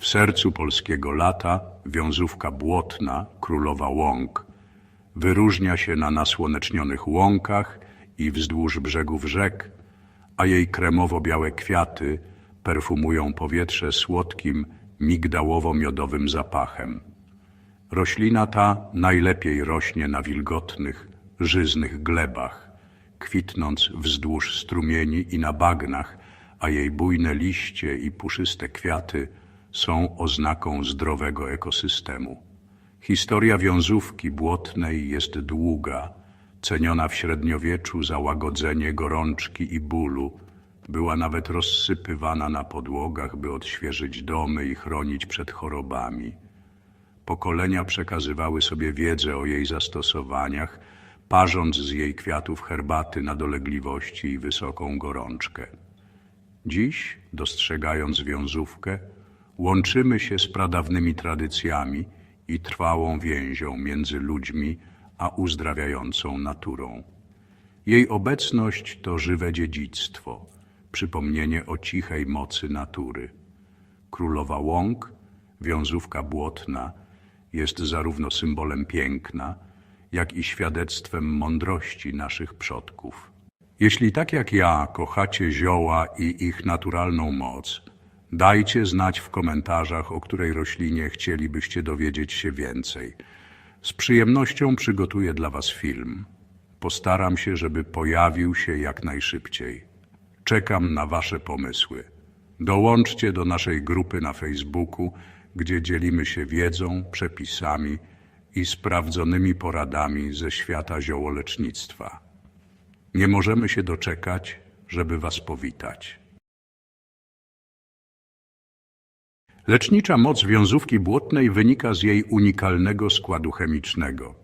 W sercu polskiego lata wiązówka błotna, królowa łąk, wyróżnia się na nasłonecznionych łąkach i wzdłuż brzegów rzek, a jej kremowo-białe kwiaty perfumują powietrze słodkim, migdałowo-miodowym zapachem. Roślina ta najlepiej rośnie na wilgotnych, żyznych glebach, kwitnąc wzdłuż strumieni i na bagnach, a jej bujne liście i puszyste kwiaty są oznaką zdrowego ekosystemu. Historia wiązówki błotnej jest długa, ceniona w średniowieczu za łagodzenie gorączki i bólu, była nawet rozsypywana na podłogach, by odświeżyć domy i chronić przed chorobami. Pokolenia przekazywały sobie wiedzę o jej zastosowaniach, parząc z jej kwiatów herbaty na dolegliwości i wysoką gorączkę. Dziś, dostrzegając wiązówkę, łączymy się z pradawnymi tradycjami i trwałą więzią między ludźmi a uzdrawiającą naturą. Jej obecność to żywe dziedzictwo, przypomnienie o cichej mocy natury. Królowa łąk, wiązówka błotna, jest zarówno symbolem piękna, jak i świadectwem mądrości naszych przodków. Jeśli tak jak ja kochacie zioła i ich naturalną moc, dajcie znać w komentarzach, o której roślinie chcielibyście dowiedzieć się więcej. Z przyjemnością przygotuję dla Was film. Postaram się, żeby pojawił się jak najszybciej. Czekam na Wasze pomysły. Dołączcie do naszej grupy na Facebooku, gdzie dzielimy się wiedzą, przepisami i sprawdzonymi poradami ze świata ziołolecznictwa. Nie możemy się doczekać, żeby Was powitać. Lecznicza moc wiązówki błotnej wynika z jej unikalnego składu chemicznego.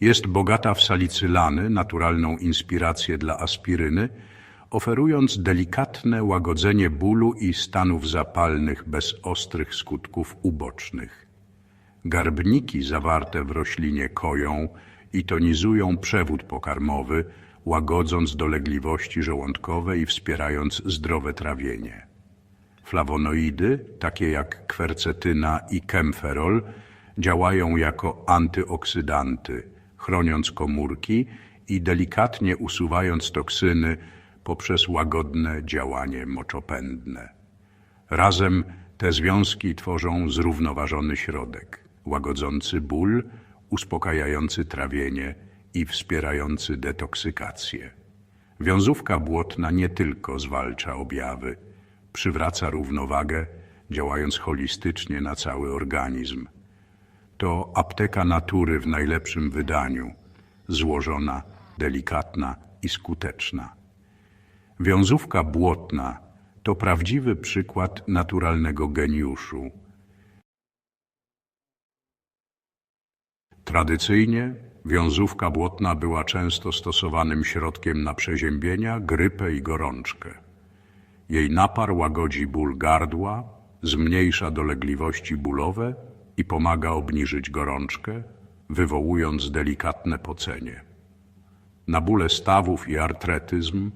Jest bogata w salicylany, naturalną inspirację dla aspiryny, oferując delikatne łagodzenie bólu i stanów zapalnych bez ostrych skutków ubocznych. Garbniki zawarte w roślinie koją i tonizują przewód pokarmowy, łagodząc dolegliwości żołądkowe i wspierając zdrowe trawienie. Flawonoidy, takie jak kwercetyna i kemferol, działają jako antyoksydanty, chroniąc komórki i delikatnie usuwając toksyny poprzez łagodne działanie moczopędne. Razem te związki tworzą zrównoważony środek, łagodzący ból, uspokajający trawienie i wspierający detoksykację. Wiązówka błotna nie tylko zwalcza objawy, przywraca równowagę, działając holistycznie na cały organizm. To apteka natury w najlepszym wydaniu, złożona, delikatna i skuteczna. Wiązówka błotna to prawdziwy przykład naturalnego geniuszu. Tradycyjnie wiązówka błotna była często stosowanym środkiem na przeziębienia, grypę i gorączkę. Jej napar łagodzi ból gardła, zmniejsza dolegliwości bólowe i pomaga obniżyć gorączkę, wywołując delikatne pocenie. Na bóle stawów i artretyzm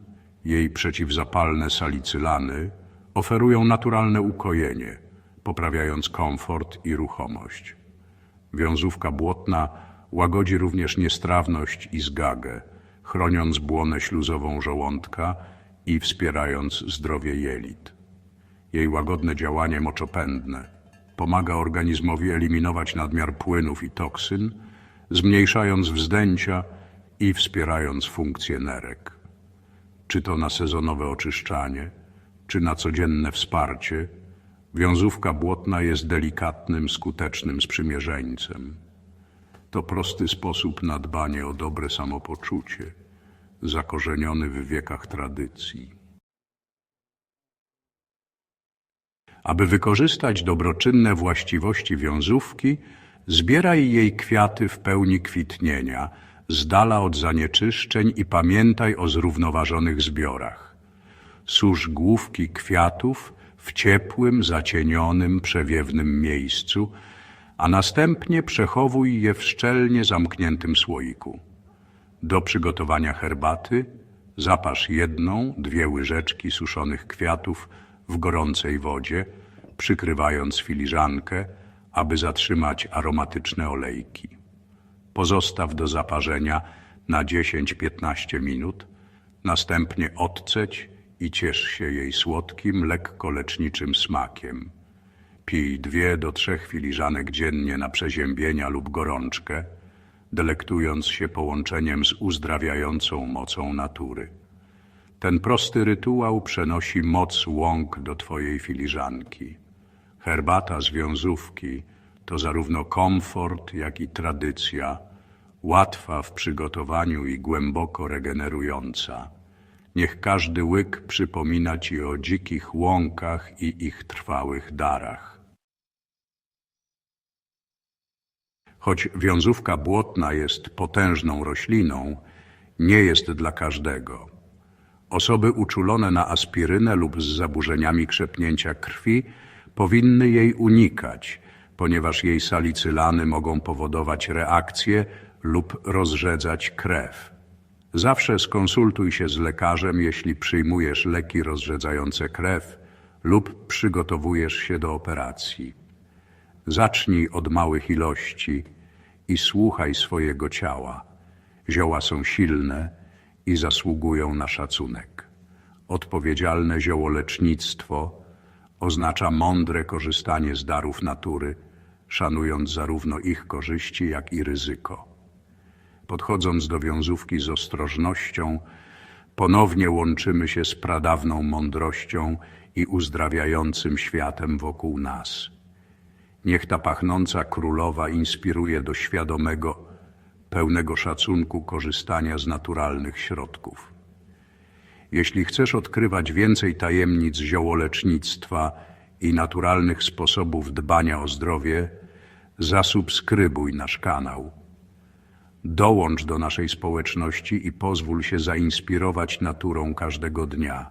jej przeciwzapalne salicylany oferują naturalne ukojenie, poprawiając komfort i ruchomość. Wiązówka błotna łagodzi również niestrawność i zgagę, chroniąc błonę śluzową żołądka i wspierając zdrowie jelit. Jej łagodne działanie moczopędne pomaga organizmowi eliminować nadmiar płynów i toksyn, zmniejszając wzdęcia i wspierając funkcję nerek. Czy to na sezonowe oczyszczanie, czy na codzienne wsparcie, wiązówka błotna jest delikatnym, skutecznym sprzymierzeńcem. To prosty sposób na dbanie o dobre samopoczucie, zakorzeniony w wiekach tradycji. Aby wykorzystać dobroczynne właściwości wiązówki, zbieraj jej kwiaty w pełni kwitnienia, z dala od zanieczyszczeń i pamiętaj o zrównoważonych zbiorach. Susz główki kwiatów w ciepłym, zacienionym, przewiewnym miejscu, a następnie przechowuj je w szczelnie zamkniętym słoiku. Do przygotowania herbaty zapasz jedną, dwie łyżeczki suszonych kwiatów w gorącej wodzie, przykrywając filiżankę, aby zatrzymać aromatyczne olejki. Pozostaw do zaparzenia na 10-15 minut, następnie odceć i ciesz się jej słodkim, lekko leczniczym smakiem. Pij dwie do trzech filiżanek dziennie na przeziębienia lub gorączkę, delektując się połączeniem z uzdrawiającą mocą natury. Ten prosty rytuał przenosi moc łąk do Twojej filiżanki. Herbata z wiązówki to zarówno komfort, jak i tradycja, łatwa w przygotowaniu i głęboko regenerująca. Niech każdy łyk przypomina Ci o dzikich łąkach i ich trwałych darach. Choć wiązówka błotna jest potężną rośliną, nie jest dla każdego. Osoby uczulone na aspirynę lub z zaburzeniami krzepnięcia krwi powinny jej unikać, ponieważ jej salicylany mogą powodować reakcje lub rozrzedzać krew. Zawsze skonsultuj się z lekarzem, jeśli przyjmujesz leki rozrzedzające krew lub przygotowujesz się do operacji. Zacznij od małych ilości i słuchaj swojego ciała. Zioła są silne i zasługują na szacunek. Odpowiedzialne ziołolecznictwo oznacza mądre korzystanie z darów natury, szanując zarówno ich korzyści, jak i ryzyko. Podchodząc do wiązówki z ostrożnością, ponownie łączymy się z pradawną mądrością i uzdrawiającym światem wokół nas. Niech ta pachnąca królowa inspiruje do świadomego, pełnego szacunku korzystania z naturalnych środków. Jeśli chcesz odkrywać więcej tajemnic ziołolecznictwa i naturalnych sposobów dbania o zdrowie, zasubskrybuj nasz kanał. Dołącz do naszej społeczności i pozwól się zainspirować naturą każdego dnia.